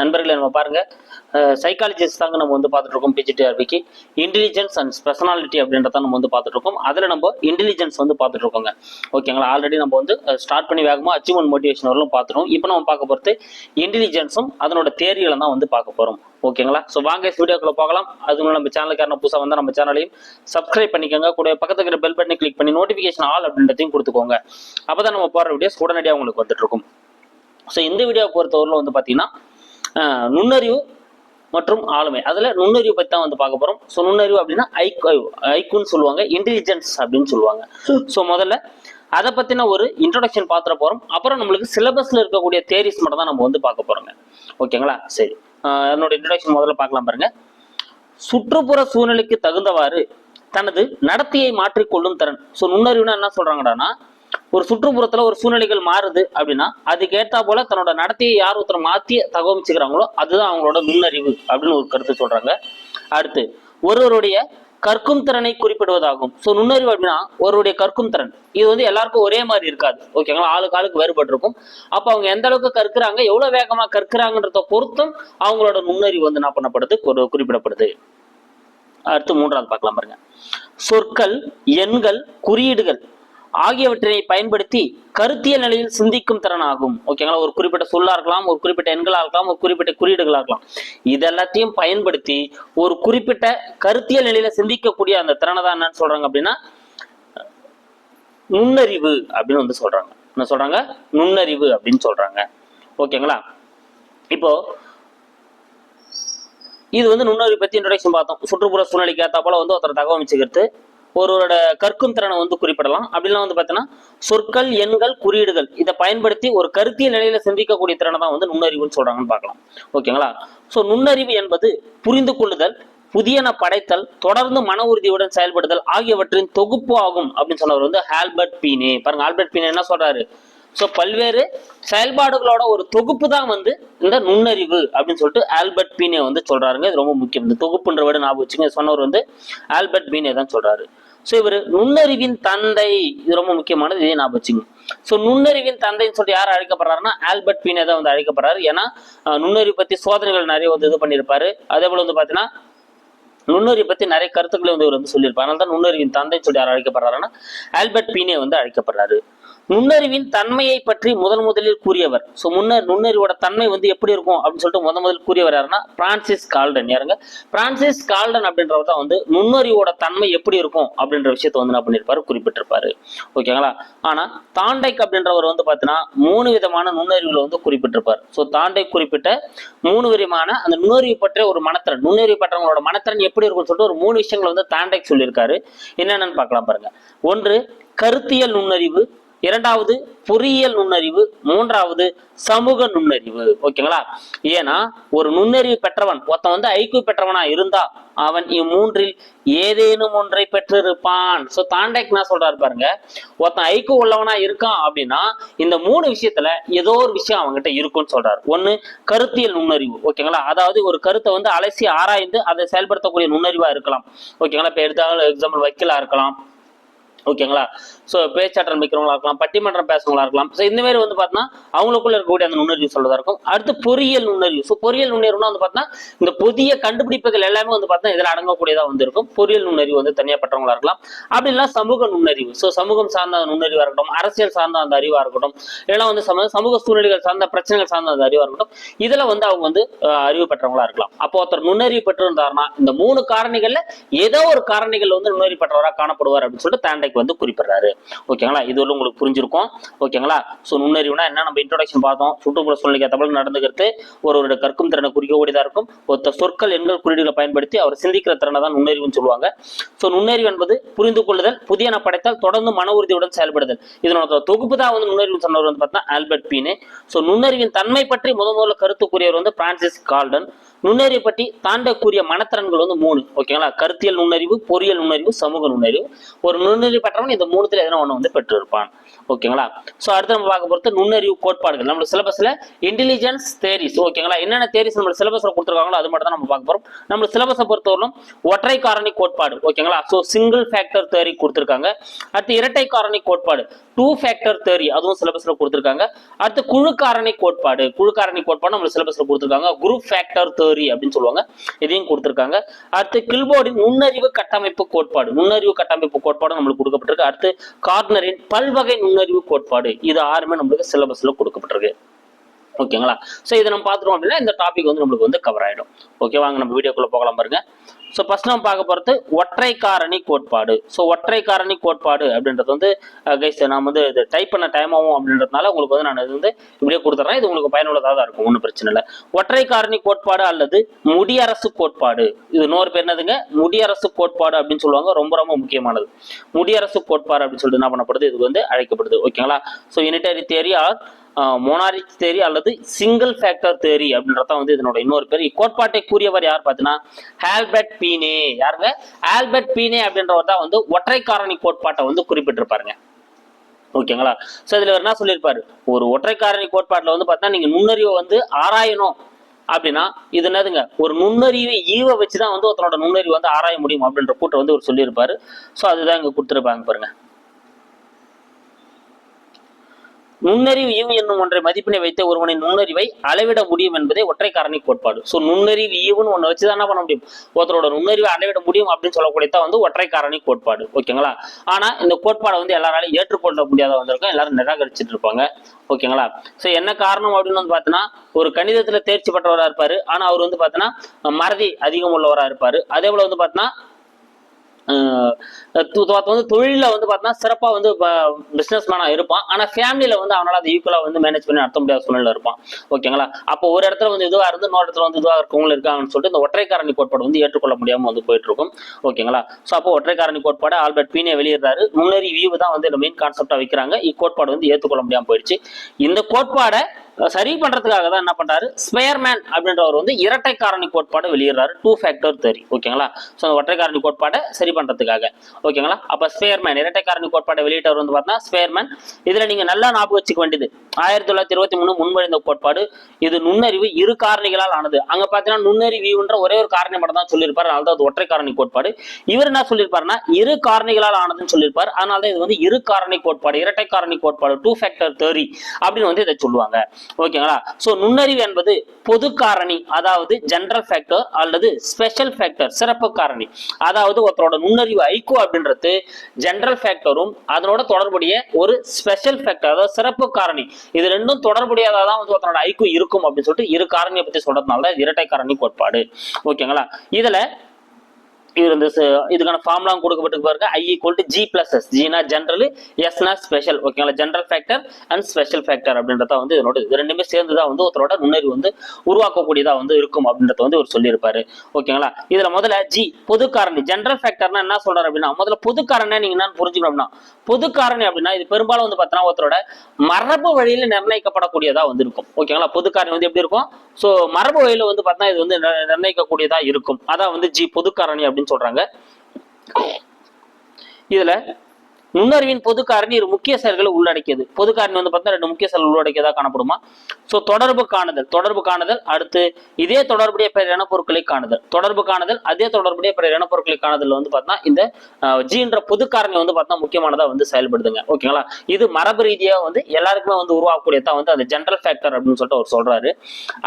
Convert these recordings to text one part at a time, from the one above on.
நண்பர்களே நம்ம பாருங்க. சைக்காலஜிஸ்ட் தாங்க நம்ம வந்து பார்த்துட்ருக்கோம் பிஜிடிஆர்பிக்கு இன்டெலிஜென்ஸ் அண்ட் பர்சனாலிட்டி அப்படின்றத நம்ம வந்து பார்த்துட்ருக்கோம் அதில் நம்ம இன்டெலிஜென்ஸ் வந்து பார்த்துட்ருக்கோங்க ஓகேங்களா ஆல்ரெடி நம்ம வந்து ஸ்டார்ட் பண்ணி வேகமாக அச்சீவ்மெண்ட் மோட்டிவேஷன் வரலும் பார்த்துருவோம் இப்போ நம்ம பார்க்க போகிறது இன்டெலிஜென்ஸும் அதனோட தேரிகளை தான் வந்து பார்க்க போகிறோம் ஓகேங்களா ஸோ வாங்க வீடியோக்குள்ள பார்க்கலாம் அது முன்னாடி நம்ம சேனலுக்காரன புதுசாக வந்தால் நம்ம சேனலையும் சப்ஸ்கிரைப் பண்ணிக்கோங்க. கூட பக்கத்துக்கு இருக்கிற பெல் பட்டனை கிளிக் பண்ணி நோட்டிஃபிகேஷன் ஆல் அப்படின்றதையும் கொடுத்துக்கோங்க. அப்போ தான் நம்ம போகிற வீடியோஸ் உடனடியாக உங்களுக்கு வந்துட்டு இருக்கும் ஸோ இந்த வீடியோவை பொறுத்தவரையில் வந்து பார்த்தீங்கன்னா நுண்ணறிவு மற்றும் ஆளுமை. அதில் நுண்ணறிவு பற்றி தான் வந்து பார்க்க போகிறோம் ஸோ நுண்ணறிவு அப்படின்னா ஐக்யூ ஐக்குன்னு சொல்லுவாங்க. இன்டெலிஜென்ஸ் அப்படின்னு சொல்லுவாங்க. ஸோ முதல்ல அதை பற்றின ஒரு இன்ட்ரொடக்ஷன் பார்த்துட போகிறோம் அப்புறம் நம்மளுக்கு சிலபஸில் இருக்கக்கூடிய தேரிஸ் மட்டும் தான் நம்ம வந்து பார்க்க போகிறோங்க ஓகேங்களா? சரி. என்னோட இன்ட்ரொடக்ஷன் முதல்ல பார்க்கலாம் பாருங்க. சுற்றுப்புற சூழ்நிலைக்கு தகுந்தவாறு தனது நடத்தையை மாற்றிக்கொள்ளும் திறன். ஸோ நுண்ணறிவுனா என்ன சொல்றாங்கடான்னா ஒரு சுற்றுப்புறத்துல ஒரு சூழ்நிலைகள் மாறுது அப்படின்னா அதுக்கேற்றா போல தன்னோட நடத்தையை யார் ஒருத்தர் மாத்தி தகவமிச்சுக்கிறாங்களோ அதுதான் அவங்களோட நுண்ணறிவு அப்படின்னு ஒரு கருத்து சொல்றாங்க. அடுத்து ஒருவருடைய கற்கும் திறனை குறிப்பிடுவதாகும். ஸோ நுண்ணறிவு அப்படின்னா ஒருவருடைய கற்கும் திறன். இது வந்து எல்லாருக்கும் ஒரே மாதிரி இருக்காது. ஓகேங்களா ஆளுக்கு ஆளுக்கு வேறுபட்டு இருக்கும் அப்போ அவங்க எந்த அளவுக்கு கற்கிறாங்க எவ்வளவு வேகமா கற்கிறாங்கன்றத பொறுத்தும் அவங்களோட நுண்ணறிவு வந்து என்ன பண்ணப்படுது? குறிப்பிடப்படுது. அடுத்து மூன்றாவது பார்க்கலாம் பாருங்க. சொற்கள் எண்கள் குறியீடுகள். ஆகியவற்றை பயன்படுத்தி கருத்தியல் நிலையில் சிந்திக்கும் திறன் ஆகும் ஓகேங்களா ஒரு குறிப்பிட்ட சொல்லா இருக்கலாம் ஒரு குறிப்பிட்ட எண்களாக இருக்கலாம் ஒரு குறிப்பிட்ட குறியீடுகளாக இருக்கலாம். இதெல்லாத்தையும் பயன்படுத்தி ஒரு குறிப்பிட்ட கருத்தியல் நிலையில சிந்திக்கக்கூடிய அந்த திறனை தான் என்னன்னு சொல்றாங்க அப்படின்னா நுண்ணறிவு அப்படின்னு வந்து சொல்றாங்க. என்ன சொல்றாங்க? நுண்ணறிவு அப்படின்னு சொல்றாங்க. ஓகேங்களா இப்போ இது வந்து நுண்ணறிவு பத்தி இன்ட்ரடக்ஷன் பார்த்தோம். சுற்றுப்புற சூழ்நிலைக்கு ஏற்ற போல வந்து ஒருத்தர் தகவமைச்சுக்கிறது ஒருவரோட கற்கும் திறனை வந்து குறிப்பிடலாம். அப்படிலாம் வந்து பார்த்தீங்கன்னா சொற்கள் எண்கள் குறியீடுகள் இதை பயன்படுத்தி ஒரு கருத்தியல் நிலையில சிந்திக்கக்கூடிய திறனை தான் வந்து நுண்ணறிவுன்னு சொல்றாங்கன்னு பார்க்கலாம். ஓகேங்களா? ஸோ நுண்ணறிவு என்பது புரிந்து கொள்ளுதல் புதியன படைத்தல் தொடர்ந்து மன உறுதியுடன் செயல்படுதல் ஆகியவற்றின் தொகுப்பு ஆகும் அப்படின்னு சொன்னவர் வந்து ஆல்பர்ட் பீனே. பாருங்க ஆல்பர்ட் பீனே என்ன சொல்றாரு? ஸோ பல்வேறு செயல்பாடுகளோட ஒரு தொகுப்பு தான் வந்து இந்த நுண்ணறிவு அப்படின்னு சொல்லிட்டு ஆல்பர்ட் பீனே வந்து சொல்றாருங்க. இது ரொம்ப முக்கியம். இந்த தொகுப்புன்ற விட ஞாபகம் வச்சுங்க சொன்னவர் வந்து ஆல்பர்ட் பீனே தான் சொல்றாரு. ஸோ இவர் நுண்ணறிவின் தந்தை. இது ரொம்ப முக்கியமானது இதே ஞாபகம் வச்சுங்க. ஸோ நுண்ணறிவின் தந்தைன்னு சொல்லிட்டு யார் அழைக்கப்படுறாருன்னா ஆல்பர்ட் பீனே தான் வந்து அழைக்கப்படுறாரு. ஏன்னா நுண்ணறிவு பத்தி சோதனைகள் நிறைய வந்து இது பண்ணியிருப்பாரு. அதே போல வந்து பார்த்தீங்கன்னா நுண்ணறிவு பத்தி நிறைய கருத்துக்களை வந்து இவர் வந்து சொல்லியிருப்பார். அதனால தான் நுண்ணறிவின் தந்தைன்னு சொல்லி யார் அழைக்கப்படுறாருன்னா ஆல்பர்ட் பீனே வந்து அழைக்கப்படுறாரு. நுண்ணறிவின் தன்மையை பற்றி முதல் முதலில் கூறியவர். ஸோ முன்னர் நுண்ணறிவோட தன்மை வந்து எப்படி இருக்கும் அப்படின்னு சொல்லிட்டு முதன் முதல் கூறியவர் யாருன்னா பிரான்சிஸ் கால்டன் யாருங்க? பிரான்சிஸ் கால்டன் அப்படின்றவர் தான் வந்து நுண்ணறிவோட தன்மை எப்படி இருக்கும் அப்படின்ற விஷயத்த வந்து என்ன பண்ணியிருப்பாரு குறிப்பிட்டிருப்பாரு. ஓகேங்களா ஆனா தாண்டைக் அப்படின்றவர் வந்து பார்த்தீங்கன்னா மூணு விதமான நுண்ணறிவுல வந்து குறிப்பிட்டிருப்பார். ஸோ தாண்டை குறிப்பிட்ட மூணு விதமான அந்த நுண்ணறிவு பற்றிய ஒரு மனத்திறன். நுண்ணறிவு பற்றவங்களோட மனத்திறன் எப்படி இருக்கும்னு சொல்லிட்டு ஒரு மூணு விஷயங்களை வந்து தாண்டைக் சொல்லியிருக்காரு. என்னென்னு பார்க்கலாம் பாருங்க. ஒன்று கருத்தியல் நுண்ணறிவு. இரண்டாவது பொறியியல் நுண்ணறிவு மூன்றாவது சமூக நுண்ணறிவு. ஓகேங்களா? ஏன்னா ஒரு நுண்ணறிவு பெற்றவன் ஒருத்தன் வந்து ஐக்கிய பெற்றவனா இருந்தா அவன் இம்மூன்றில் ஏதேனும் ஒன்றை பெற்றிருப்பான். சோ தாண்டேக் நான் சொல்றாரு பாருங்க ஒருத்தன் ஐக்கிய உள்ளவனா இருக்கான் அப்படின்னா இந்த மூணு விஷயத்துல ஏதோ ஒரு விஷயம் அவன்கிட்ட இருக்கும்னு சொல்றாரு. ஒண்ணு கருத்தியல் நுண்ணறிவு. ஓகேங்களா? அதாவது ஒரு கருத்தை வந்து அலசி ஆராய்ந்து அதை செயல்படுத்தக்கூடிய நுண்ணறிவா இருக்கலாம். ஓகேங்களா? இப்ப எடுத்தாலும் எக்ஸாம்பிள் வக்கீலா இருக்கலாம். ஓகேங்களா? ஸோ பேச்சாற்றல் மிக்கிறவங்களா இருக்கலாம் பட்டிமன்றம் பேசுறவங்களா இருக்கலாம். ஸோ இந்த மாதிரி வந்து பார்த்தீங்கன்னா அவங்களுக்குள்ள இருக்கக்கூடிய அந்த நுண்ணறிவு சொல்றதா இருக்கும். அடுத்து பொறியியல் நுண்ணறிவு. ஸோ பொறியியல் நுண்ணறிவுனா வந்து பார்த்தீங்கன்னா இந்த புதிய கண்டுபிடிப்புகள் எல்லாமே வந்து பார்த்தீங்கன்னா இதில் அடங்கக்கூடியதாக வந்து இருக்கும் பொறியியல் நுண்ணறிவு வந்து தனியாப்பட்டவங்களா இருக்கலாம். அப்படி இல்லைன்னா சமூக நுண்ணறிவு. ஸோ சமூகம் சார்ந்த அந்த இருக்கட்டும் அரசியல் சார்ந்த அந்த அறிவாக இருக்கட்டும் இல்லைன்னா வந்து சம சமூக சூழ்நிலைகள் சார்ந்த பிரச்சனைகள் சார்ந்த அந்த அறிவாக இருக்கட்டும் இதில் வந்து அவங்க வந்து அறிவு பெற்றவங்களா இருக்கலாம். அப்போ ஒருத்தர் நுண்ணறிவு பெற்றிருந்தாருன்னா இந்த மூணு காரணிகளில் ஏதோ ஒரு காரணிகள் வந்து நுண்ணறிவு பெற்றவராக காணப்படுவார் அப்படின்னு சொல்லிட்டு தாண்டை தாண்டைக்கு வந்து குறிப்பிடுறாரு. ஓகேங்களா? இது வந்து உங்களுக்கு புரிஞ்சிருக்கும். ஓகேங்களா? ஸோ நுண்ணறிவுனா என்ன? நம்ம இன்ட்ரோடக்ஷன் பார்த்தோம். சுற்றுப்புற சூழ்நிலைக்கு தமிழ் நடந்துகிறது ஒருவருடைய கற்கும் திறனை குறிக்கக்கூடியதாக இருக்கும். ஒருத்தர் சொற்கள் எண்கள் குறியீடுகளை பயன்படுத்தி அவர் சிந்திக்கிற திறனை தான் நுண்ணறிவுன்னு சொல்லுவாங்க. ஸோ நுண்ணறிவு என்பது புரிந்து கொள்ளுதல் புதியன படைத்தால் தொடர்ந்து மன உறுதியுடன் செயல்படுதல். இதனோட தொகுப்பு தான் வந்து நுண்ணறிவு சொன்னவர் வந்து பார்த்தா ஆல்பர்ட் பீனே. ஸோ நுண்ணறிவின் தன்மை பற்றி முத முதல்ல கருத்து கூறியவர் வந்து பிரான்சிஸ் கால்டன். நுண்ணறிவு பற்றி தாண்டக்கூடிய மனத்திறன்கள் வந்து மூணு. ஓகேங்களா கருத்தியல் நுண்ணறிவு பொறியியல் நுண்ணறிவு சமூக நுண்ணறிவு. ஒரு நுண்ணறிவு பெற்றவன் இந்த மூணுத்துல எதனா ஒன்று வந்து பெற்றிருப்பான். ஓகேங்களா ஸோ அடுத்து நம்ம பார்க்க பொறுத்து நுண்ணறிவு கோட்பாடுகள். நம்ம சிலபஸ்ல இன்டெலிஜென்ஸ் தேரிஸ் ஓகேங்களா என்னென்ன தேரிஸ் நம்ம சிலபஸ்ல கொடுத்துருக்காங்களோ அது மட்டும் தான் நம்ம பார்க்க போறோம். நம்ம சிலபஸை பொறுத்தவரைக்கும் ஒற்றை காரணி கோட்பாடு. ஓகேங்களா ஸோ சிங்கிள் ஃபேக்டர் தேரி கொடுத்துருக்காங்க. அடுத்து இரட்டை காரணி கோட்பாடு. டூ ஃபேக்டர் தேரி அதுவும் சிலபஸ்ல கொடுத்துருக்காங்க. அடுத்து குழு காரணி கோட்பாடு. குழு காரணி கோட்பாடு நம்ம சிலபஸ்ல கொடுத்துருக்காங்க. குரூப் ஃபேக்டர் தேரி அப்படின்னு சொல்லுவாங்க. இதையும் கொடுத்துருக்காங்க. அடுத்து கில்போர்டின் நுண்ணறிவு கட்டமைப்பு கோட்பாடு. நுண்ணறிவு கட்டமைப்பு கோட்பாடு நம்மளுக்கு கொடுக்கப்பட்டிருக்கு. அடுத்து கார்னரின் பல்வகை நுண்ணறிவு கோட்பாடு. இது ஆறுமே நம்மளுக்கு சிலபஸ்ல கொடுக்கப்பட்டிருக்கு. ஓகேங்களா ஸோ இதை நம்ம பார்த்துருவோம் அப்படின்னா இந்த டாபிக் வந்து நம்மளுக்கு வந்து கவர் ஆகிடும் ஓகே வாங்க நம்ம வீடியோக்குள்ளே போகலாம் பாருங்க. ஸோ ஃபர்ஸ்ட் நம்ம பார்க்க போகிறது ஒற்றை காரணி கோட்பாடு. ஸோ ஒற்றை காரணி கோட்பாடு அப்படின்றது வந்து uh, கைஸ் நான் வந்து இது டைப் பண்ண டைம் ஆகும் அப்படின்றதுனால உங்களுக்கு வந்து நான் இது வந்து இப்படியே கொடுத்துட்றேன் இது உங்களுக்கு பயனுள்ளதாக தான் இருக்கும் ஒன்றும் பிரச்சனை இல்லை. ஒற்றை காரணி கோட்பாடு அல்லது முடியரசு கோட்பாடு. இது இன்னொரு பேர் என்னதுங்க? முடியரசு கோட்பாடு அப்படின்னு சொல்லுவாங்க. ரொம்ப ரொம்ப முக்கியமானது. முடியரசு கோட்பாடு அப்படின்னு சொல்லிட்டு என்ன பண்ணப்படுது? இது வந்து அழைக்கப்படுது. ஓகேங்களா so unitary theory or monarchic theory அல்லது சிங்கிள் ஃபேக்டர் தேரி அப்படின்றத வந்து இதனோட இன்னொரு பேர். இக்கோட்பாட்டை கூறியவர் யார் பார்த்தீங்கன்னா ஆல்பர்ட் பீனே. யாருங்க? ஆல்பர்ட் பீனே அப்படின்றவர் தான் வந்து ஒற்றை காரணி கோட்பாட்டை வந்து குறிப்பிட்டிருப்பாருங்க. ஓகேங்களா? ஸோ இதுல என்ன சொல்லியிருப்பாரு? ஒரு ஒற்றை காரணி கோட்பாட்டில் வந்து பார்த்தீங்கன்னா நீங்க நுண்ணறிவை வந்து ஆராயணும் அப்படின்னா இது என்னதுங்க? ஒரு நுண்ணறிவை ஈவை வச்சு தான் வந்து ஒருத்தனோட நுண்ணறிவு வந்து ஆராய முடியும் அப்படின்ற கூட்டம் வந்து அவர் சொல்லியிருப்பாரு. ஸோ அதுதான் இங்க கொடுத்துருப்பாங்க பாருங்க. நுண்ணறிவு ஈவு என்னும் ஒன்றை மதிப்பினை வைத்து ஒருவனின் நுண்ணறிவை அளவிட முடியும் என்பதே ஒற்றை காரணி கோட்பாடு. ஸோ நுண்ணறிவு ஈவுன்னு ஒன்று வச்சு தான் என்ன பண்ண முடியும்? ஒருத்தரோட நுண்ணறிவை அளவிட முடியும் அப்படின்னு சொல்லக்கூடியதான் வந்து ஒற்றை காரணி கோட்பாடு. ஓகேங்களா? ஆனா இந்த கோட்பாடை வந்து எல்லாராலையும் ஏற்றுக்கொள்ள முடியாத வந்திருக்கும். எல்லாரும் நிராகரிச்சுட்டு இருப்பாங்க. ஓகேங்களா? ஸோ என்ன காரணம் அப்படின்னு வந்து பார்த்தீங்கன்னா ஒரு கணிதத்துல தேர்ச்சி பெற்றவராக இருப்பாரு. ஆனா அவர் வந்து பார்த்தீங்கன்னா மறதி அதிகம் உள்ளவராக இருப்பாரு. அதே போல வந்து பார்த்தீங்கன்னா வந்து தொழில வந்து பார்த்தீங்கன்னா சிறப்பாக வந்து பிஸ்னஸ் மேனாக இருப்பான். ஆனால் ஃபேமிலியில் வந்து அவனால் அது ஈக்குவலாக வந்து மேனேஜ் பண்ணி நடத்த முடியாத சூழ்நிலை இருப்பான். ஓகேங்களா அப்போ ஒரு இடத்துல வந்து இதுவாக இருந்து இன்னொரு இடத்துல வந்து இதுவாக இருக்கவங்களும் இருக்காங்கன்னு சொல்லிட்டு இந்த ஒற்றைக்காரணி கோட்பாடு வந்து ஏற்றுக்கொள்ள முடியாமல் வந்து போயிட்டு இருக்கும் ஓகேங்களா ஸோ அப்போ ஒற்றைக்காரணி கோட்பாடு ஆல்பர்ட் பீனே வெளியிடுறாரு. முன்னேறி வியூ தான் வந்து மெயின் கான்செப்டாக வைக்கிறாங்க. இக்கோட்பாடு வந்து ஏற்றுக்கொள்ள முடியாம போயிடுச்சு. இந்த கோட்பாடை சரி பண்றதுக்காக தான் என்ன பண்றாரு? ஸ்பெயர்மேன் அப்படின்றவர் வந்து இரட்டை காரணி கோட்பாடு வெளியிடுறாரு. டூ ஃபேக்டர் தேரி ஓகேங்களா ஸோ அந்த ஒற்றை காரணி கோட்பாடை சரி பண்றதுக்காக. ஓகேங்களா அப்ப ஸ்பெயர்மேன் இரட்டை காரணி கோட்பாடை வெளியிட்டவர் வந்து பார்த்தா ஸ்பெயர்மேன் இதுல நீங்க நல்லா ஞாபகம் வச்சுக்க வேண்டியது. ஆயிரத்தி தொள்ளாயிரத்தி இருபத்தி மூணு முன்மொழிந்த கோட்பாடு. இது நுண்ணறிவு இரு காரணிகளால் ஆனது. அங்க பாத்தீங்கன்னா நுண்ணறிவுன்ற ஒரே ஒரு காரணி மட்டும் தான் சொல்லியிருப்பார். அதனால தான் அது ஒற்றை காரணி கோட்பாடு. இவர் என்ன சொல்லியிருப்பாருன்னா இரு காரணிகளால் ஆனதுன்னு சொல்லியிருப்பார். அதனால தான் இது வந்து இரு காரணி கோட்பாடு இரட்டை காரணி கோட்பாடு டூ ஃபேக்டர் தேரி அப்படின்னு வந்து இதை சொல்லுவாங்க. ஓகேங்களா? ஸோ நுண்ணறிவு என்பது பொது காரணி அதாவது ஜென்ரல் ஃபேக்டர் அல்லது ஸ்பெஷல் ஃபேக்டர் சிறப்பு காரணி. அதாவது ஒருத்தரோட நுண்ணறிவு ஐக்கோ அப்படின்றது ஜென்ரல் ஃபேக்டரும் அதனோட தொடர்புடைய ஒரு ஸ்பெஷல் ஃபேக்டர் அதாவது சிறப்பு காரணி. இது ரெண்டும் தொடர்புடையதாக தான் வந்து ஒருத்தரோட ஐக்கோ இருக்கும் அப்படின்னு சொல்லிட்டு இரு காரணியை பத்தி சொல்றதுனால இரட்டை காரணி கோட்பாடு. ஓகேங்களா? இதுல இவர் இந்த இதுக்கான ஃபார்ம்லாம் கொடுக்கப்பட்டு பாருங்க. I equal to G plus S ஜினா ஜென்ரல் எஸ்னா ஸ்பெஷல் ஓகேங்களா general factor and special factor அப்படின்றத வந்து இதனோட இது ரெண்டுமே சேர்ந்து தான் வந்து ஒருத்தரோட நுண்ணறிவு வந்து உருவாக்கக்கூடியதாக வந்து இருக்கும் அப்படின்றத வந்து இவர் சொல்லியிருப்பாரு. ஓகேங்களா இதுல முதல்ல ஜி பொது காரணி. ஜென்ரல் ஃபேக்டர்னா என்ன சொல்றாரு அப்படின்னா முதல்ல பொது காரணி நீங்க என்ன புரிஞ்சுக்கணும் அப்படின்னா பொது காரணி அப்படின்னா இது பெரும்பாலும் வந்து பார்த்தீங்கன்னா ஒருத்தரோட மரபு வழியில நிர்ணயிக்கப்படக்கூடியதா வந்து இருக்கும். ஓகேங்களா பொது காரணி வந்து எப்படி இருக்கும்? ஸோ மரபு வழியில வந்து பார்த்தீங்கன்னா இது வந்து நிர்- நிர்ணயிக்கக்கூடியதா இருக்கும். அதான் வந்து ஜி பொது காரணி அப்படின்னு சொல்றாங்க. இதுல நுண்ணறிவின் பொது காரணி ஒரு முக்கிய செயல்களை உள்ளடக்கியது. பொது காரணி வந்து பார்த்தா ரெண்டு முக்கிய செயல் உள்ளடக்கியதாக காணப்படுமா? ஸோ தொடர்பு காணுதல். தொடர்பு காணுதல் அடுத்து இதே தொடர்புடைய பிற இனப்பொருட்களை காணுதல். தொடர்பு காணுதல் அதே தொடர்புடைய பிற இனப்பொருட்களை காணுதல் வந்து பார்த்தா இந்த ஜீன்ற பொது காரணி வந்து பார்த்தா முக்கியமானதா வந்து செயல்படுதுங்க. ஓகேங்களா? இது மரபு ரீதியா வந்து எல்லாருக்குமே வந்து உருவாக்கக்கூடியதான் வந்து அந்த ஜென்ரல் ஃபேக்டர் அப்படின்னு சொல்லிட்டு அவர் சொல்றாரு.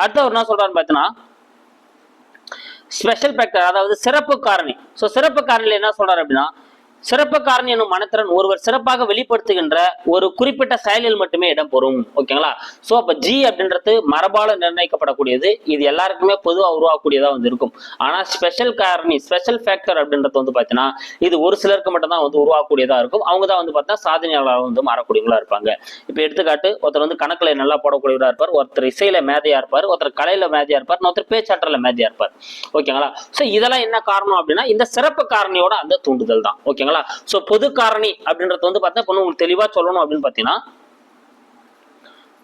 அடுத்து அவர் என்ன சொல்றாருன்னு பார்த்தீங்கன்னா ஸ்பெஷல் ஃபேக்டர் அதாவது சிறப்பு காரணி. ஸோ சிறப்பு காரணியில் என்ன சொல்றாரு அப்படின்னா சிறப்பு காரணி எனும் மனத்திறன் ஒருவர் சிறப்பாக வெளிப்படுத்துகின்ற ஒரு குறிப்பிட்ட செயலில் மட்டுமே இடம் பெறும் ஓகேங்களா? ஸோ அப்போ ஜி அப்படின்றது மரபால நிர்ணயிக்கப்படக்கூடியது. இது எல்லாருக்குமே பொதுவாக உருவாக்கக்கூடியதா வந்து இருக்கும். ஆனா ஸ்பெஷல் காரணி ஸ்பெஷல் ஃபேக்டர் அப்படின்றது வந்து பார்த்தீங்கன்னா இது ஒரு சிலருக்கு மட்டும் தான் வந்து உருவாக்கக்கூடியதா இருக்கும். அவங்க தான் வந்து பார்த்தா சாதனையாளராக வந்து மாறக்கூடியவங்களா இருப்பாங்க. இப்போ எடுத்துக்காட்டு ஒருத்தர் வந்து கணக்குல நல்லா போடக்கூடியவரா இருப்பார். ஒருத்தர் இசையில மேதையா இருப்பார். ஒருத்தர் கலையில மேதையா இருப்பார். ஒருத்தர் பேச்சாற்றல மேதையா இருப்பார். ஓகேங்களா? ஸோ இதெல்லாம் என்ன காரணம் அப்படின்னா இந்த சிறப்பு காரணியோட அந்த தூண்டுதல் தான். ஓகே ஓகேங்களா? ஸோ பொது காரணி அப்படின்றது வந்து பார்த்தீங்கன்னா இப்போ உங்களுக்கு தெளிவா சொல்லணும் அப்படின்னு பார்த்தீங்கன்னா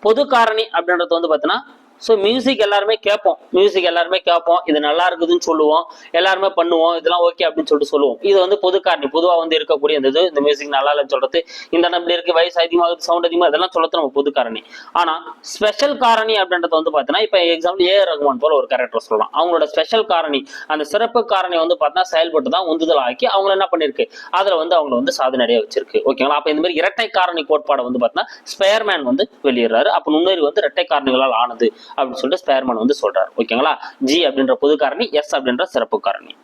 பொது காரணி அப்படின்றது வந்து பார்த்தீங்கன்னா ஸோ மியூசிக் எல்லாருமே கேட்போம். மியூசிக் எல்லாருமே கேட்போம். இது நல்லா இருக்குதுன்னு சொல்லுவோம். எல்லாருமே பண்ணுவோம். இதெல்லாம் ஓகே அப்படின்னு சொல்லிட்டு சொல்லுவோம். இது வந்து பொது காரணி. பொதுவாக வந்து இருக்கக்கூடிய இந்த இது இந்த மியூசிக் நல்லா இல்லைன்னு சொல்றது இந்த இடம் இப்படி இருக்கு வயசு அதிகமாகுது சவுண்ட் அதிகமாக இதெல்லாம் சொல்றது நம்ம பொது காரணி. ஆனால் ஸ்பெஷல் காரணி அப்படின்றது வந்து பார்த்தீங்கன்னா இப்போ எக்ஸாம்பிள் ஏ ரகுமான் போல ஒரு கேரக்டர் சொல்லலாம். அவங்களோட ஸ்பெஷல் காரணி அந்த சிறப்பு காரணி வந்து பார்த்தீங்கன்னா செயல்பட்டு தான் உந்துதல் ஆக்கி அவங்க என்ன பண்ணிருக்கு அதில் வந்து அவங்க வந்து சாதனை வச்சிருக்கு. ஓகேங்களா அப்போ இந்த மாதிரி இரட்டை காரணி கோட்பாடை வந்து பார்த்தீங்கன்னா ஸ்பேர்மேன் வந்து வெளியிடுறாரு. அப்போ நுண்ணறிவு வந்து இரட்டை காரணிகளால் ஆனது. அப்படின்னு சொல்லிட்டு ஸ்பேர்மேன் வந்து சொல்றாரு. ஓகேங்களா? ஜி அப்படின்ற பொது காரணி எஸ் அப்படின்ற சிறப்பு காரணி.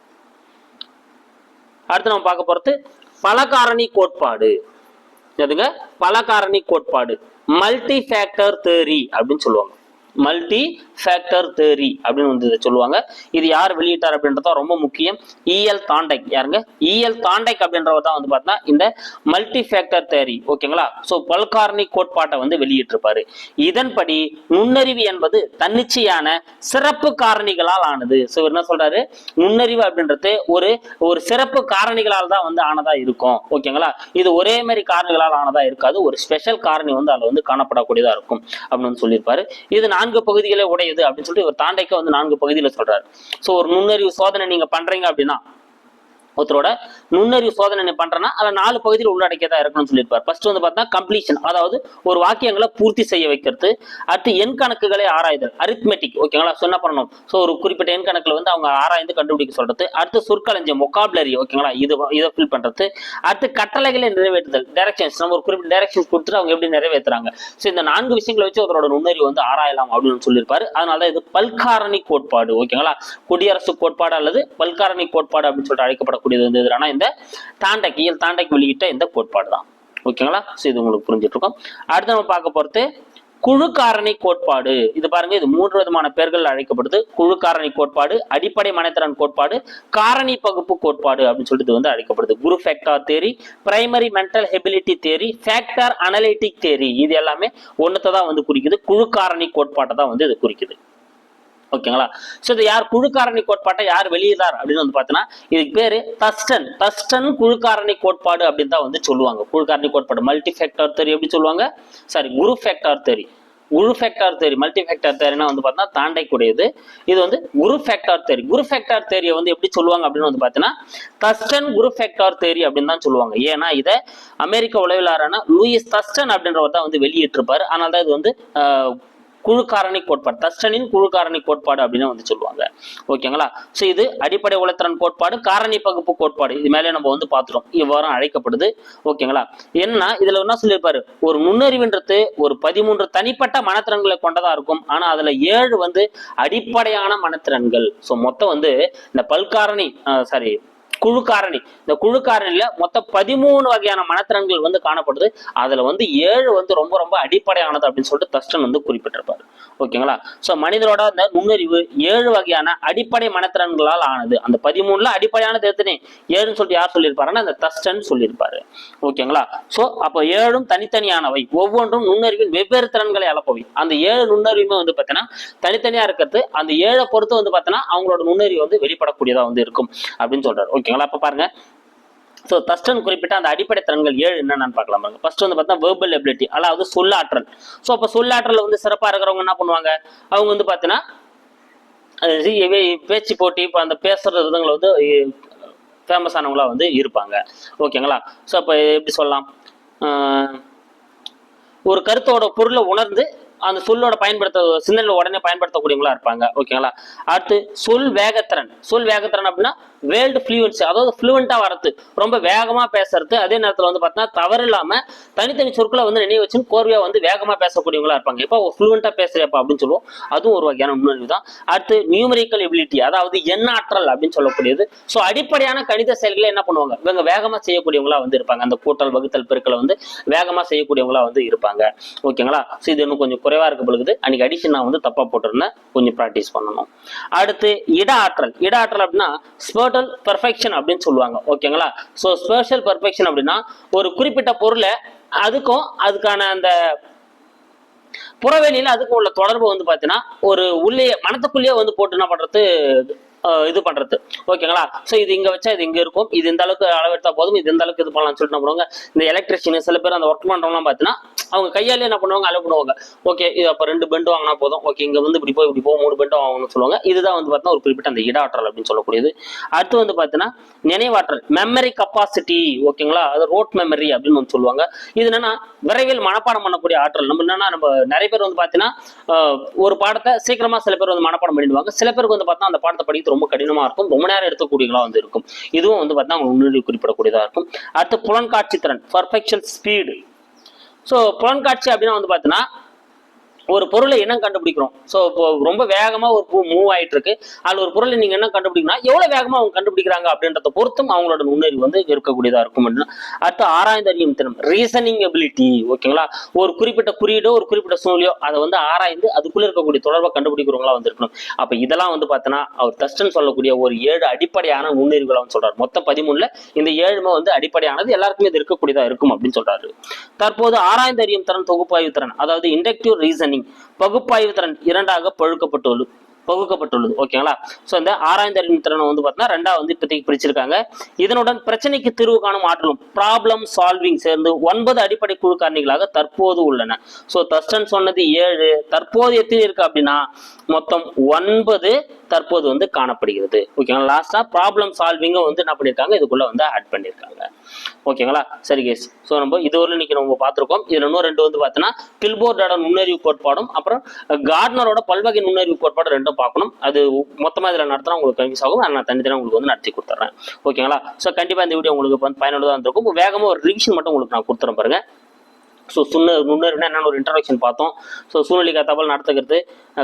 அடுத்து நம்ம பார்க்க போறது பல காரணி கோட்பாடு. எதுங்க பல காரணி கோட்பாடு. மல்டி ஃபேக்டர் தேரி அப்படின்னு சொல்லுவாங்க. மல்டி ஃபேக்டர் தேரி அப்படின்னு வந்து இதை சொல்லுவாங்க. இது யார் வெளியிட்டார் அப்படின்றத ரொம்ப முக்கியம். இஎல் தாண்டைக் யாருங்க? இஎல் தாண்டைக் அப்படின்றவர் தான் வந்து பார்த்தீங்கன்னா இந்த மல்டி ஃபேக்டர் தேரி ஓகேங்களா ஸோ பல்காரணி கோட்பாட்டை வந்து வெளியிட்டிருப்பாரு. இதன்படி நுண்ணறிவு என்பது தன்னிச்சையான சிறப்பு காரணிகளால் ஆனது. ஸோ என்ன சொல்றாரு? நுண்ணறிவு அப்படின்றது ஒரு ஒரு சிறப்பு காரணிகளால் தான் வந்து ஆனதா இருக்கும். ஓகேங்களா இது ஒரே மாதிரி காரணிகளால் ஆனதா இருக்காது. ஒரு ஸ்பெஷல் காரணி வந்து அதில் வந்து காணப்படக்கூடியதா இருக்கும். அப்படின்னு வந்து சொல்லியிருப்பாரு. இது நான்கு பகுதிகளை உடையது அப்படின்னு சொல்லிட்டு இவர் தாண்டைக்க வந்து நான்கு பகுதியில சொல்றாரு. ஸோ ஒரு நுண்ணறிவு சோதனை நீங்க பண்றீங்க அப்படின்னா ஒருத்தரோட நுண்ணறிவு சோதனை பண்றேன்னா அதில் நாலு பகுதியில் உள்ளடக்கியதா இருக்கணும்னு சொல்லியிருப்பார். ஃபர்ஸ்ட் வந்து பார்த்தா கம்ப்ளீஷன் அதாவது ஒரு வாக்கியங்களை பூர்த்தி செய்ய வைக்கிறது. அடுத்து எண் கணக்குகளை ஆராய்தல் அரித்மெட்டிக் ஓகேங்களா சொன்ன பண்ணணும்? ஸோ ஒரு குறிப்பிட்ட எண் கணக்கில் வந்து அவங்க ஆராய்ந்து கண்டுபிடிக்க சொல்றது. அடுத்து சொற்களஞ்சியம் ஒக்காபுலரி ஓகேங்களா இது இதை ஃபில் பண்றது. அடுத்து கட்டளைகளை நிறைவேற்றுதல் டைரக்ஷன்ஸ் நம்ம ஒரு குறிப்பிட்ட டைரக்ஷன்ஸ் கொடுத்துட்டு அவங்க எப்படி நிறைவேற்றுறாங்க ஸோ இந்த நான்கு விஷயங்களை வச்சு அவரோட நுண்ணறிவு வந்து ஆராயலாம் அப்படின்னு சொல்லியிருப்பாரு. அதனால தான் இது பல்காரணி கோட்பாடு ஓகேங்களா குடியரசு கோட்பாடு அல்லது பல்காரணி கோட்பாடு அப்படின்னு சொல்லிட்டு அழைக்கப்படக்கூடியது வந்து எதுனா இந்த தாண்டக் இயல் தாண்டக் வெளியிட்ட இந்த கோட்பாடு தான் ஓகேங்களா? ஸோ இது உங்களுக்கு புரிஞ்சிட்டுருக்கோம் அடுத்து நம்ம பார்க்க போகிறது குழு காரணி கோட்பாடு. இது பாருங்க இது மூன்று விதமான பெயர்கள் அழைக்கப்படுது. குழு காரணி கோட்பாடு அடிப்படை மனைத்திறன் கோட்பாடு காரணி பகுப்பு கோட்பாடு அப்படின்னு சொல்லிட்டு வந்து அழைக்கப்படுது. Group factor theory primary mental ability theory factor analytic theory இது எல்லாமே ஒன்றத்தை தான் வந்து குறிக்குது. குழு காரணி கோட்பாட்டை தான் வந்து இது குறிக்குது. ஓகேங்களா? ஸோ இது யார் குழுக்காரணி கோட்பாட்டை யார் வெளியிடார் அப்படின்னு வந்து பார்த்தீங்கன்னா இதுக்கு பேரு தஸ்டன் தஸ்டன் குழுக்காரணி கோட்பாடு அப்படின்னு தான் வந்து சொல்லுவாங்க. குழுக்காரணி கோட்பாடு மல்டி ஃபேக்டர் தெரி எப்படி சொல்லுவாங்க? Sorry group factor theory group factor theory multi factor தேரினா வந்து பார்த்தீங்கன்னா தாண்டைக்கூடியது இது வந்து குரு ஃபேக்டர் தேரி குரு ஃபேக்டர் தேரியை வந்து எப்படி சொல்லுவாங்க அப்படின்னு வந்து பார்த்தீங்கன்னா தஸ்டன் குரு ஃபேக்டர் தேரி அப்படின்னு தான் சொல்லுவாங்க. ஏன்னா இதை அமெரிக்க உளவிலாரான லூயிஸ் தஸ்டன் அப்படின்றவர் தான் வந்து வெளியிட்டிருப்பாரு. அதனால தான் இது வந்து குழுக்காரணி கோட்பாடு தஸ்டனின் குழுக்காரணி கோட்பாடு அப்படின்னு வந்து சொல்லுவாங்க. ஓகேங்களா ஸோ இது அடிப்படை உளத்திறன் கோட்பாடு காரணி பகுப்பு கோட்பாடு. இது மேலே நம்ம வந்து பார்த்துட்டோம். இவ்வாறு அழைக்கப்படுது. ஓகேங்களா என்ன இதுல என்ன சொல்லியிருப்பாரு? ஒரு நுண்ணறிவுன்றது ஒரு பதிமூன்று தனிப்பட்ட மனத்திறன்களை கொண்டதா இருக்கும். ஆனா அதுல ஏழு வந்து அடிப்படையான மனத்திறன்கள் ஸோ மொத்தம் வந்து இந்த பல்காரணி சாரி குழு காரணி இந்த குழு காரணியில மொத்தம் பதிமூணு வகையான மனத்திறன்கள் வந்து காணப்படுது. அதுல வந்து ஏழு வந்து ரொம்ப ரொம்ப அடிப்படையானது அப்படின்னு சொல்லிட்டு தஸ்டன் வந்து குறிப்பிட்டிருப்பாரு. ஓகேங்களா? சோ மனிதரோட அந்த நுண்ணறிவு ஏழு வகையான அடிப்படை மனத்திறன்களால் ஆனது. அந்த பதிமூணுல அடிப்படையானது எத்தனை? ஏழுன்னு சொல்லிட்டு யார் சொல்லியிருப்பாருன்னா அந்த தஸ்டன் சொல்லியிருப்பாரு. ஓகேங்களா? சோ அப்போ ஏழும் தனித்தனியானவை. ஒவ்வொன்றும் நுண்ணறிவின் வெவ்வேறு திறன்களை அளப்பவை. அந்த ஏழு நுண்ணறிவுமே வந்து பார்த்தீங்கன்னா தனித்தனியா இருக்கிறது. அந்த ஏழை பொறுத்து வந்து பார்த்தீங்கன்னா அவங்களோட நுண்ணறிவு வந்து வெளிப்படக்கூடியதா வந்து இருக்கும் அப்படின்னு சொல்றாரு. ஓகேங்களா? அப்ப பாருங்க. ஸோ தஸ்டன் குறிப்பிட்ட அந்த அடிப்படை திறன்கள் ஏழு என்னென்னு பார்க்கலாம் பாருங்க. ஃபர்ஸ்ட் வந்து பார்த்தா வேர்பல் எபிலிட்டி அதாவது சொல்லாற்றல். ஸோ அப்போ சொல்லாற்றல் வந்து சிறப்பாக இருக்கிறவங்க என்ன பண்ணுவாங்க? அவங்க வந்து பார்த்தீங்கன்னா பேச்சு போட்டி இப்போ அந்த பேசுறதுங்களை வந்து ஃபேமஸ் ஆனவங்களாக வந்து இருப்பாங்க. ஓகேங்களா? ஸோ அப்போ எப்படி சொல்லலாம்? ஒரு கருத்தோட பொருளை உணர்ந்து அந்த சொல்லோட பயன்படுத்த சிந்தனையில உடனே பயன்படுத்தக்கூடியவங்களா இருப்பாங்க. ஓகேங்களா? அடுத்து சொல் வேகத்திறன். சொல் வேகத்திறன் அப்படின்னா வேர்ல்டு ஃப்ளூவன்சி அதாவது ஃப்ளூவெண்ட்டாக வரது ரொம்ப வேகமாக பேசுறது அதே நேரத்தில் வந்து பார்த்தீங்கன்னா தவறு இல்லாமல் தனித்தனி சொற்களை வந்து நினைவு வச்சு கோர்வையாக வந்து வேகமாக பேசக்கூடியவங்களா இருப்பாங்க. இப்போ ஃப்ளூவெண்ட்டாக பேசுறியப்பா அப்படின்னு சொல்லுவோம். அதுவும் ஒரு வகையான முன்னறிவு தான் அடுத்து நியூமரிக்கல் எபிலிட்டி அதாவது எண்ணாற்றல் அப்படின்னு சொல்லக்கூடியது. ஸோ அடிப்படையான கணித செயல்களை என்ன பண்ணுவாங்க? இவங்க வேகமாக செய்யக்கூடியவங்களா வந்து இருப்பாங்க. அந்த கூட்டல் வகுத்தல் பெருக்களை வந்து வேகமாக செய்யக்கூடியவங்களா வந்து இருப்பாங்க. ஓகேங்களா? ஸோ இது இன்னும் கொஞ்சம் குறைவாக இருக்க பொழுது அன்னைக்கு அடிஷன் நான் வந்து தப்பாக போட்டிருந்தேன். கொஞ்சம் ப்ராக்டிஸ் பண்ணணும். அடுத்து இட ஆற்றல். இட ஆற்றல் அப்படின்னா டோட்டல் பர்ஃபெக்ஷன் அப்படின்னு சொல்லுவாங்க ஓகேங்களா ஸோ ஸ்பெஷல் பர்ஃபெக்ஷன் அப்படின்னா ஒரு குறிப்பிட்ட பொருளை அதுக்கும் அதுக்கான அந்த புறவெளியில அதுக்கும் உள்ள தொடர்பு வந்து பார்த்தீங்கன்னா ஒரு உள்ளே மனத்துக்குள்ளேயே வந்து போட்டு என்ன பண்றது? இது பண்றது. ஓகேங்களா? ஸோ இது இங்க வச்சா இது இங்க இருக்கும். இது இந்த அளவுக்கு அளவெடுத்தா போதும். இது இந்த அளவுக்கு இது பண்ணலாம்னு சொல்லிட்டு என்ன பண்ணுவாங்க? இந்த எலக்ட்ரிஷியன் சில பேர் அந்த ஒர்க் பண்றவங்கலாம் பார்த்தீங்கன்னா அவங்க கையாலே என்ன பண்ணுவாங்க? அளவு பண்ணுவாங்க. ஓகே இது அப்போ ரெண்டு பெண்டு வாங்கினா போதும். ஓகே இங்க வந்து இப்படி போய் இப்படி போய் மூணு பெண்டு வாங்கணும்னு சொல்லுவாங்க. இதுதான் வந்து பார்த்தீங்கன்னா ஒரு குறிப்பிட்ட அந்த இட ஆற்றல் அப்படின்னு சொல்லக்கூடியது. அடுத்து வந்து பார்த்தீங்கன்னா நினைவாற்றல். மெமரி கப்பாசிட்டி ஓகேங்களா? அது ரோட் மெமரி அப்படின்னு வந்து சொல்லுவாங்க. இது என்னன்னா விரைவில் மனப்பாடம் பண்ணக்கூடிய ஆற்றல். நம்ம என்னன்னா நம்ம நிறைய பேர் வந்து பார்த்தீங்கன்னா ஒரு பாடத்தை சீக்கிரமா சில பேர் வந்து மனப்பாடம் பண்ணிடுவாங்க. சில பேருக்கு வந்து பார்த்தா அந்த பாடத்தை படிக்கிறது ரொம்ப கடினமா இருக்கும். ரொம்ப நேரம் எடுக்கக்கூடியங்களா வந்து இருக்கும். இதுவும் வந்து பார்த்தீங்கன்னா அவங்க முன்னுரிமை குறிப்பிடக்கூடியதா இருக்கும். அடுத்து புலன்காட்சி திறன். பர்ஃபெக்ஷன் ஸ்பீடு ஸோ புலன்காட்சி அப்படின்னா வந்து பார்த்தீங்கன்னா ஒரு பொருளை என்ன கண்டுபிடிக்கிறோம்? ஸோ இப்போ ரொம்ப வேகமாக ஒரு பூ மூவ் ஆகிட்டு இருக்கு அதில் ஒரு பொருளை நீங்கள் என்ன கண்டுபிடிக்கணும் எவ்வளோ வேகமாக அவங்க கண்டுபிடிக்கிறாங்க அப்படின்றத பொறுத்தும் அவங்களோட நுண்ணறிவு வந்து இருக்கக்கூடியதாக இருக்கும் அப்படின்னா அடுத்து ஆராய்ந்தறியும் திறன் ரீசனிங் எபிலிட்டி ஓகேங்களா? ஒரு குறிப்பிட்ட குறியீடோ ஒரு குறிப்பிட்ட சூழ்நிலையோ அதை வந்து ஆராய்ந்து அதுக்குள்ளே இருக்கக்கூடிய தொடர்பை கண்டுபிடிக்கிறவங்களா வந்து இருக்கணும் இதெல்லாம் வந்து பார்த்தோன்னா அவர் தஸ்டன் சொல்லக்கூடிய ஒரு ஏழு அடிப்படையான நுண்ணறிவுகளை வந்து சொல்கிறார் மொத்தம் பதிமூணில் இந்த ஏழுமே வந்து அடிப்படையானது எல்லாருக்குமே இது இருக்கக்கூடியதாக இருக்கும் அப்படின்னு சொல்கிறாரு தற்போது ஆராய்ந்தறியும் திறன் தொகுப்பாய்வு திறன் அதாவது இண்டக்டிவ் ரீசனிங் பகுப்பாய்வு திறன் இரண்டாக பழுக்கப்பட்டுள்ளது. பகுக்கப்பட்டுள்ளது. ஓகேங்களா ஸோ இந்த ஆராய்ந்து திறனை வந்து பார்த்தீங்கன்னா ரெண்டா வந்து இப்போதைக்கு பிரிச்சிருக்காங்க. இதனுடன் பிரச்சனைக்கு தீர்வு காணும் ஆற்றலும் ப்ராப்ளம் சால்விங் சேர்ந்து ஒன்பது அடிப்படை குழு காரணிகளாக தற்போது உள்ளன. ஸோ தஸ்டன் சொன்னது ஏழு. தற்போது எத்தனை இருக்கு அப்படின்னா மொத்தம் ஒன்பது தற்போது வந்து காணப்படுகிறது. ஓகேங்களா லாஸ்டா ப்ராப்ளம் சால்விங்கும் வந்து என்ன பண்ணியிருக்காங்க இதுக்குள்ள வந்து ஆட் பண்ணியிருக்காங்க ஓகேங்களா? சரி கேஸ் ஸோ நம்ம இதுவரை இன்னைக்கு நம்ம பார்த்துருக்கோம். இதில் இன்னும் ரெண்டு வந்து பார்த்தீங்கன்னா பில்போர்டோட நுண்ணறிவு கோட்பாடும் அப்புறம் கார்ட்னரோட பல்வகை நுண்ணறிவு கோட்பாடு ரெண்டும் பார்க்கணும். அது மொத்தமாக இதில் நடத்தினா உங்களுக்கு கன்ஃபியூஸ் ஆகும். அதை நான் தனித்தனியாக உங்களுக்கு வந்து நடத்தி கொடுத்துட்றேன் ஓகேங்களா? ஸோ கண்டிப்பாக இந்த வீடியோ உங்களுக்கு வந்து பயனுள்ளதாக இருந்திருக்கும். வேகமாக ஒரு ரிவிஷன் மட்டும் உங்களுக்கு நான் கொடுத்துறேன் பாருங்க. ஸோ சுண்ண நுண்ணறிவுனா என்னென்ன ஒரு இன்ட்ரடக்ஷன் பார்த்தோம். ஸோ சூழ்நிலைக்கு தகவல் நடத்துகிறது.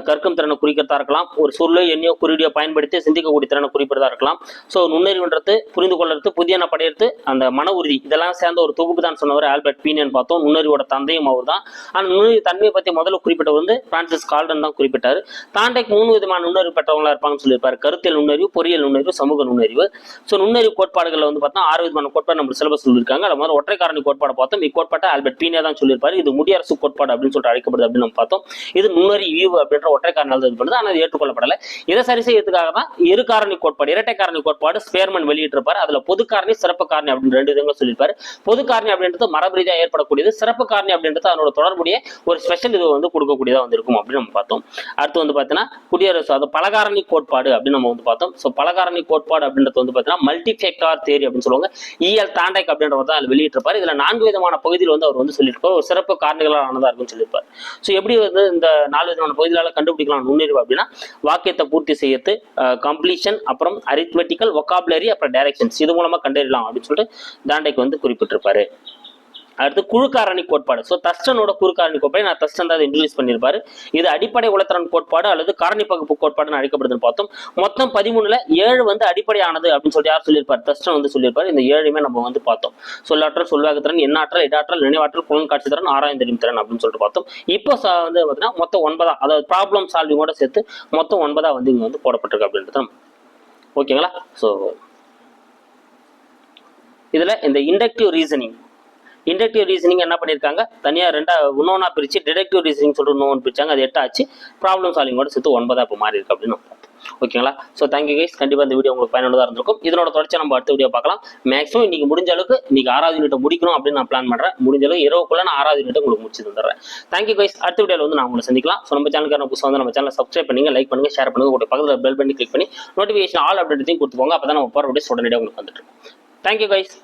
கற்கும் திறனை குறிக்கிறதா இருக்கலாம். ஒரு சொல்லை எண்ணியோ குறியீடியோ பயன்படுத்தி சிந்திக்கக்கூடிய திறனை குறிப்பிடதா இருக்கலாம். ஸோ நுண்ணறிவுன்றது புரிந்து கொள்றது புதிய படையிறது அந்த மன உறுதி இதெல்லாம் சேர்ந்த ஒரு தொகுப்பு தான் சொன்னவர் ஆல்பர்ட் பீனியன் பார்த்தோம். நுண்ணறிவோட தந்தையும் அவர் தான் ஆனால் நுண்ணறிவு தன்மையை பற்றி முதல்ல குறிப்பிட்டவர் வந்து பிரான்சிஸ் கால்டன் தான் குறிப்பிட்டார். தாண்டைக்கு மூணு விதமான நுண்ணறிவு பெற்றவங்களா இருப்பாங்கன்னு சொல்லியிருப்பார். கருத்தியல் நுண்ணறிவு பொறியியல் நுண்ணறிவு சமூக நுண்ணறிவு. ஸோ நுண்ணறிவு கோட்பாடுகளில் வந்து பார்த்தா ஆறு விதமான கோட்பாடு நம்ம சிலபஸ் சொல்லியிருக்காங்க. அது மாதிரி ஒற்றை காரணி கோட்பாடை பார்த்தோம். இக்கோட்பாட்டை ஆல்பர்ட் பீனியா தான் சொல்லியிருப்பாரு இது முடியரசு கோட்பாடு அப்படின்னு சொல்லிட்டு அழைக்கப்படுது அப்படின்னு நம்ம பார்த்தோம். இது நுண்ணறிவு அப்படின்ற ஒற்றை காரணம் இது பண்ணுது ஆனால் ஏற்றுக்கொள்ளப்படலை. இதை சரி செய்யறதுக்காக தான்? இரு காரணி கோட்பாடு இரட்டை காரணி கோட்பாடு ஸ்பேர்மன் வெளியிட்டிருப்பாரு. அதுல பொது காரணி சிறப்பு காரணி அப்படின்னு ரெண்டு விதங்கள் சொல்லியிருப்பாரு. பொது காரணி அப்படின்றது மரபு ரீதியாக ஏற்படக்கூடியது. சிறப்பு காரணி அப்படின்றது அதனோட தொடர்புடைய ஒரு ஸ்பெஷல் இது வந்து கொடுக்கக்கூடியதாக வந்து இருக்கும் அப்படின்னு நம்ம பார்த்தோம். அடுத்து வந்து பார்த்தீங்கன்னா குடியரசு அது பலகாரணி கோட்பாடு அப்படின்னு நம்ம வந்து பார்த்தோம். ஸோ பலகாரணி கோட்பாடு அப்படின்றது வந்து பார்த்தீங்கன்னா மல்டிஃபேக்டார் தேரி அப்படின்னு சொல்லுவாங்க. இஎல் தாண்டைக் அப்படின்றவர் தான் அதில் வெளியிட்டிருப்பார். இதுல நான்கு விதமான பகுதியில் வந்து அவர் வந்து சொல்லியிருப்பார். ஒரு சிறப்பு காரணிகளால் ஆனதா இருக்கும்னு சொல்லியிருப்பார். ஸோ எப்படி வந்து இந்த நாலு விதமான பகுதிகளால் கண்டுபிடிக்கலாம் நுண்ணறிவு அப்படின்னா வாக்கியத்தை பூர்த்தி செய்யறது கம்ப்ளீஷன் அப்புறம் அரித்மெட்டிக்கல் ஒக்காபுலரி அப்புறம் டைரக்ஷன்ஸ் இது மூலமாக கண்டறியலாம் அப்படின்னு சொல்லிட்டு தாண்டைக்கு வந்து குறிப்பிட்டிருப்பாரு. அடுத்து குழுக்காரணி கோட்பாடு. ஸோ தஸ்டனோட குழுக்காரணி கோட்பாடு நான் தஸ்டன் தான் இன்ட்ரடியூஸ் பண்ணியிருப்பாரு. இது அடிப்படை உளத்திறன் கோட்பாடு அல்லது காரணி பகுப்பு கோட்பாடுன்னு அழைக்கப்படுதுன்னு பார்த்தோம். மொத்தம் பதிமூணுல ஏழு வந்து அடிப்படையானது அப்படின்னு சொல்லி யார் சொல்லியிருப்பார்? தஸ்டன் வந்து சொல்லியிருப்பார். இந்த ஏழுமே நம்ம வந்து பார்த்தோம். சொல்லாற்றல் சொல்வாக்கத்திறன் எண்ணாற்றல் இடாற்றல் நினைவாற்றல் புலன் காட்சி திறன் ஆராய்ந்தறியும் திறன் அப்படின்னு சொல்லிட்டு பார்த்தோம். இப்போ வந்து பார்த்தீங்கன்னா மொத்தம் ஒன்பதா அதாவது ப்ராப்ளம் சால்விங்கோட சேர்த்து மொத்தம் ஒன்பதா வந்து இங்க வந்து போடப்பட்டிருக்கு அப்படின்றது ஓகேங்களா ஸோ இதுல இந்த இண்டக்டிவ் ரீசனிங் இண்டக்டிவ் ரீசனிங் என்ன பண்ணியிருக்காங்க தனியாக ரெண்டா இன்னொன்னா பிரிச்சு டிடக்டிவ் ரீசனிங் சொல்லிட்டு இன்னொன்று பிரிச்சாங்க. அது எட்டாச்சு. ப்ராப்ளம் சால்விங்கோட சேர்த்து ஒன்பதா இப்போ மாறி இருக்கு அப்படின்னு ஓகேங்களா? ஸோ தேங்க்யூ கைஸ் கண்டிப்பாக இந்த வீடியோ உங்களுக்கு பயனுள்ளதாக இருந்திருக்கும். இதனோட தொடர்ச்சி நம்ம அடுத்த வீடியோ பார்க்கலாம். மேக்ஸிமம் இன்னைக்கு முடிஞ்ச அளவுக்கு இன்னைக்கு ஆறாவது யூனிட்டை முடிக்கணும் அப்படின்னு நான் பிளான் பண்ணுறேன் முடிஞ்ச அளவுக்கு இரவுக்குள்ள நான் ஆறாவது யூனிட்டை உங்களுக்கு முடிச்சு தந்துடுறேன். தேங்க்யூ கைஸ் அடுத்த வீடியோவில் வந்து நான் உங்களை சந்திக்கலாம். ஸோ நம்ம சேனலுக்கான புதுசாக வந்து நம்ம சேனலை சப்ஸ்கிரைப் பண்ணுங்க லைக் பண்ணுங்க ஷேர் பண்ணுங்க. உங்களுடைய பக்கத்தில் பெல் பண்ணி கிளிக் பண்ணி நோட்டிஃபிகேஷன் ஆல் அப்டேட்டையும் கொடுத்துக்கோங்க. அப்போ தான் நம்ம போகிற வீடியோஸ் உடனடியாக உங்களுக்கு வந்துட்டு தேங்க்யூ கைஸ்